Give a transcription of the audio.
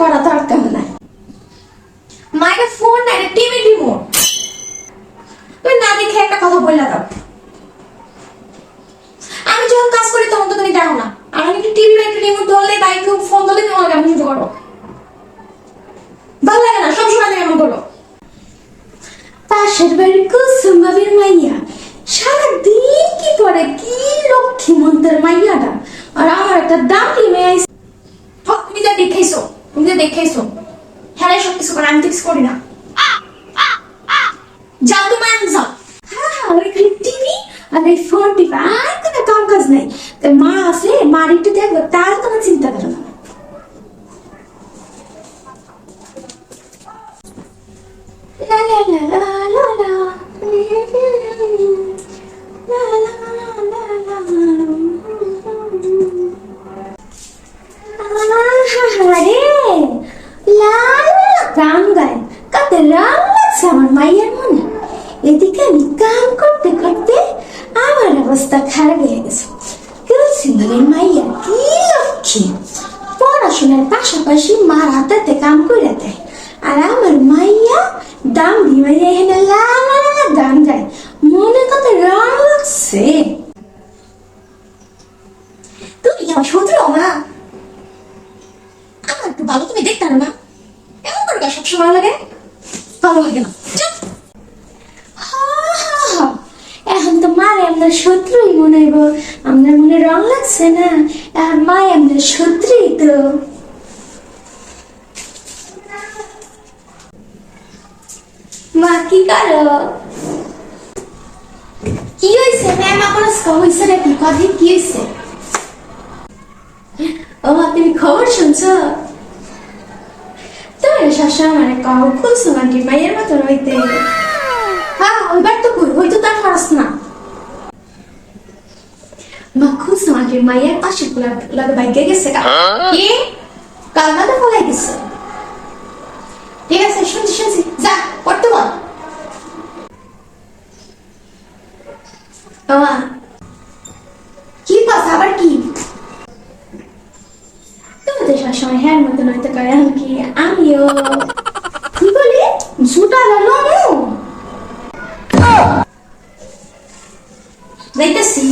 করা দরকার নাই। মায়ের ফোন নাই টিভি রিমোট তুই না দেখে একটা কথা বললা দাও। আমি যখন কাজ করি তখন তো তুমি দেখো না। আর আমি কি টিভি বা রিমোট ধরলে বাইক একটু ফোন ধরলে তুমি আমাকে এমন করো। ভালো লাগে না সবসময় তুমি এমন করো। পাশের বাড়ির কুসুম বাবির মাইয়া, সারাদিন কি করে, কি লক্ষ্মী মন্ত্রের মাইয়াটা। আর আমার একটা দামি মেয়ে দেখাইছো হ্যাঁ সব কিছু করে, আমি তো কিছু করি না। যাও তুমি যাও। হ্যাঁ হ্যাঁ কাম কাজ নাই। মা আছে, মার একটু দেখব, তার তোমার চিন্তা করো না। এদিকে আমি কাম করতে করতে আমার অবস্থা খারাপ হয়ে গেছে। কুলসিমের মাইয়া, কি লক্ষ্মী। পড়াশোনার পাশাপাশি মার হাতেতে কাম করে দেয়। আর আমার মাইয়া দাম মাইয়া এখানে লাল গান গায় মনে কত রং লাগছে। তুমি কি আমার শত্রু না আমার একটু ভালো তুমি দেখতে না এমন করে সব সময় লাগে। ভালো লাগে না। তো মারে আপনার শত্রুই মনে হইব। আপনার মনে রং লাগছে না। মায় আপনার শত্রুই তো। মা কি করো? কি হয়েছে ম্যাম আমার আজকে হয়েছে নাকি? কথা কি হয়েছে ও মা, তুমি খবর শুনছো? তোমার সবসময় মানে কও খুলছো নাকি? মাইয়ের মতো হইতে। হ্যাঁ ওইবার তো কই তার না। মা খুলছো নাকি মাইয়ের পাশে লাগে বাইকে গেছে কি কাল না তো ফলাই গেছে ঠিক আছে শুনছি শুনছি যা পড়তে বল কি পাস আবার কি তুমি তো সবসময় হ্যাঁ মতো নয়তো করে এখন কি আমিও কি বলি জুটা গেল যাইতেছি